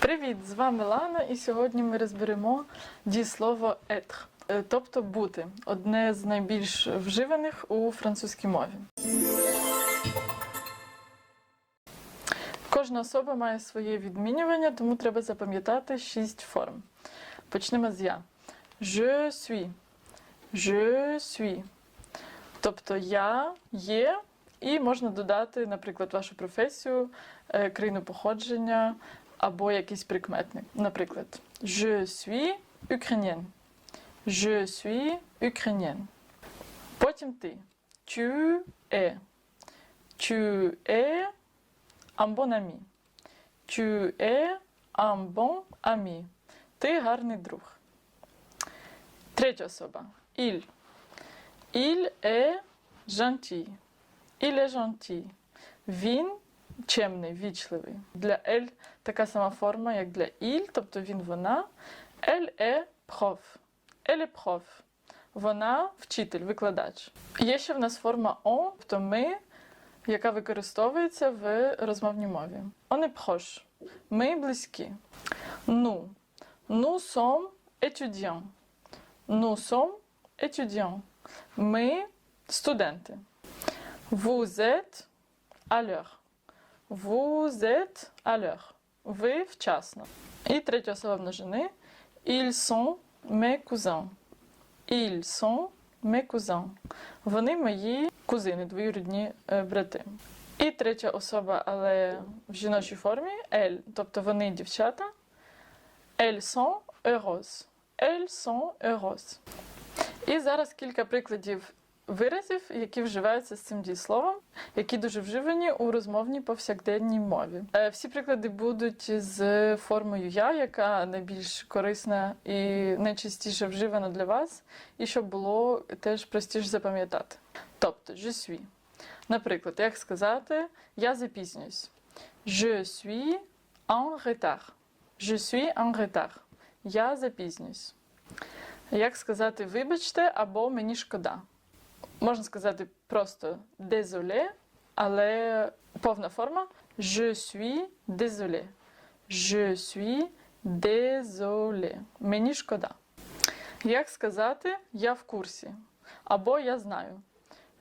Привіт! З вами Лана, і сьогодні ми розберемо дієслово être, е, тобто бути одне з найбільш вживаних у французькій мові. Кожна особа має своє відмінювання, тому треба запам'ятати шість форм. Почнемо з я. Je suis. Je suis. Тобто я є, і можна додати, наприклад, вашу професію, е, країну походження або якийсь прикметник. Наприклад, Je suis ukrainienne. Je suis ukrainienne. Потім ти. Tu es. Tu es un bon ami. Tu es un bon ami. Ти гарний друг. Третя особа. Il. Il est gentil. Il est gentil. Він чемний, вічливий. Для elle така сама форма, як для il, тобто він вона. Est prof. Elle est prof. Вона вчитель, викладач. Є ще в нас форма on, тобто ми, яка використовується в розмовній мові. On est. Ми близькі. Nous. Nous sommes étudiants. Nous sommes étudiants. Ми студенти. Vous êtes. Vous êtes à l'heure. Ви вчасно. І третя особа множини. Ils sont mes cousins. Ils sont mes cousins. Вони мої кузини, двоюрідні е, брати. І третя особа, але в жіночій формі elle, тобто вони дівчата. Elles sont heureuses. Elles sont heureuses. І зараз кілька прикладів виразів, які вживаються з цим дієсловом, які дуже вживані у розмовній повсякденній мові. Е, Всі приклади будуть з формою я, яка найбільш корисна і найчастіше вживана для вас, і щоб було теж простіше запам'ятати. Тобто, je suis. Наприклад, як сказати я запізнююсь. Je suis en retard. Je suis en retard. Я запізнююсь. Як сказати вибачте або мені шкода. Можна сказати просто désolé, але повна форма je suis désolé. Je suis désolé. Мені шкода. Як сказати я в курсі або я знаю.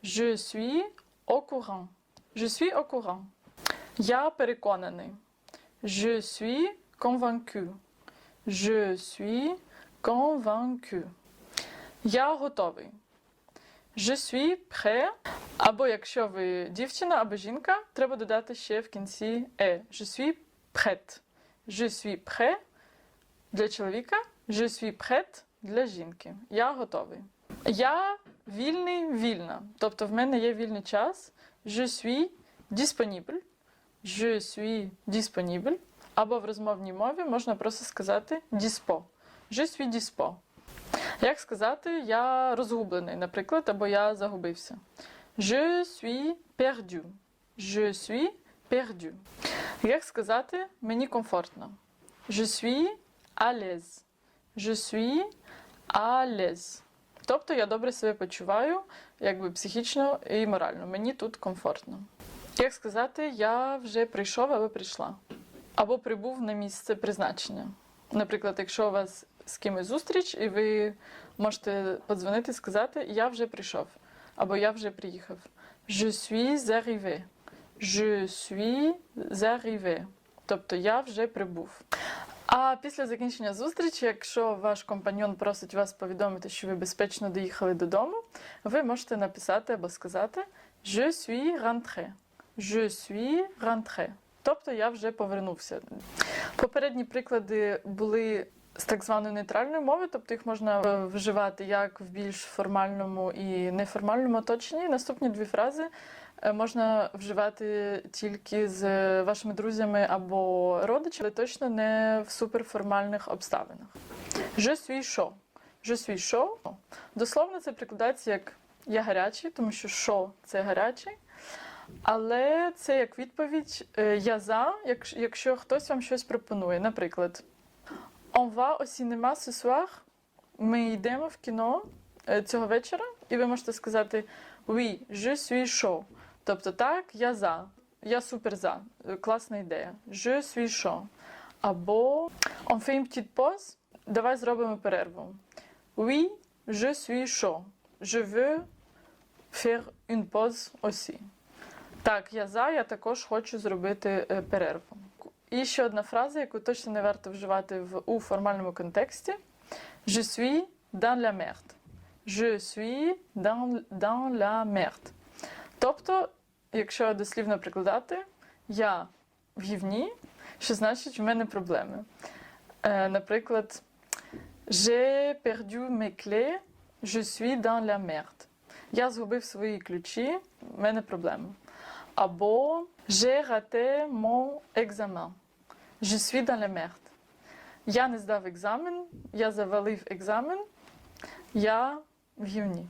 Je suis au courant. Je suis au courant. Я переконаний. Je suis convaincu. Je suis convaincu. Я готовий. Je suis prêt. Або якщо ви дівчина або жінка, треба додати ще в кінці е. Je suis prête. Je suis prêt для чоловіка. Je suis prête для жінки. Я готовий. Я вільний, вільна. Тобто в мене є вільний час. Je suis disponible. Je suis disponible. Або в розмовній мові можна просто сказати dispo. Je suis dispo. Як сказати, я розгублений, наприклад, або я загубився. Je suis perdu. Je suis perdu. Як сказати, мені комфортно. Je suis à l'aise. Je suis à l'aise. Тобто я добре себе почуваю, якби психічно і морально. Мені тут комфортно. Як сказати, я вже прийшов або прийшла, або прибув на місце призначення. Наприклад, якщо у вас з кимось зустріч, і ви можете подзвонити і сказати Я вже прийшов, або Я вже приїхав. Je suis arrivé. Je suis arrivé. Тобто я вже прибув. А після закінчення зустрічі, якщо ваш компаньон просить вас повідомити, що ви безпечно доїхали додому, ви можете написати або сказати Je suis rentré. Je suis rentré. Тобто я вже повернувся. Попередні приклади були з так званої нейтральної мови, тобто їх можна е, вживати як в більш формальному і неформальному оточенні. Наступні дві фрази е, можна вживати тільки з вашими друзями або родичами, але точно не в суперформальних обставинах. Je suis chaud. Je suis chaud. Дословно це прикладається як я гарячий, тому що шо це гарячий. Але це як відповідь е, я за, якщо, якщо хтось вам щось пропонує. Наприклад, On va au cinéma ce soir. Ми йдемо в кіно е, цього вечора, і ви можете сказати Oui, je suis chaud. Тобто так, я за. Я супер за. Е, Класна ідея. Je suis chaud. Або on fait une petite pause. Давай зробимо перерву. Oui, je suis chaud. Je veux faire une pause aussi. Так, я за, я також хочу зробити е, перерву. І ще одна фраза, яку точно не варто вживати в, у формальному контексті. Je suis dans la merde. Je suis dans, dans la merde. Тобто, якщо дослівно прикладати, я в гівні, що значить в мене проблеми. Е, наприклад, J'ai perdu mes clés, je suis dans la merde. Я згубив свої ключі, в мене проблеми. Або J'ai raté mon examen. Je suis dans la merde. Я не здав екзамен, я завалив екзамен, я в гівні.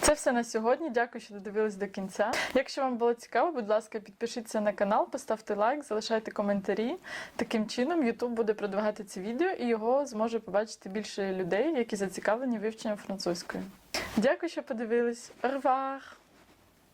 Це все на сьогодні. Дякую, що додивились до кінця. Якщо вам було цікаво, будь ласка, підпишіться на канал, поставте лайк, залишайте коментарі. Таким чином, YouTube буде продвигати це відео і його зможе побачити більше людей, які зацікавлені вивченням французької. Дякую, що подивились. Au revoir!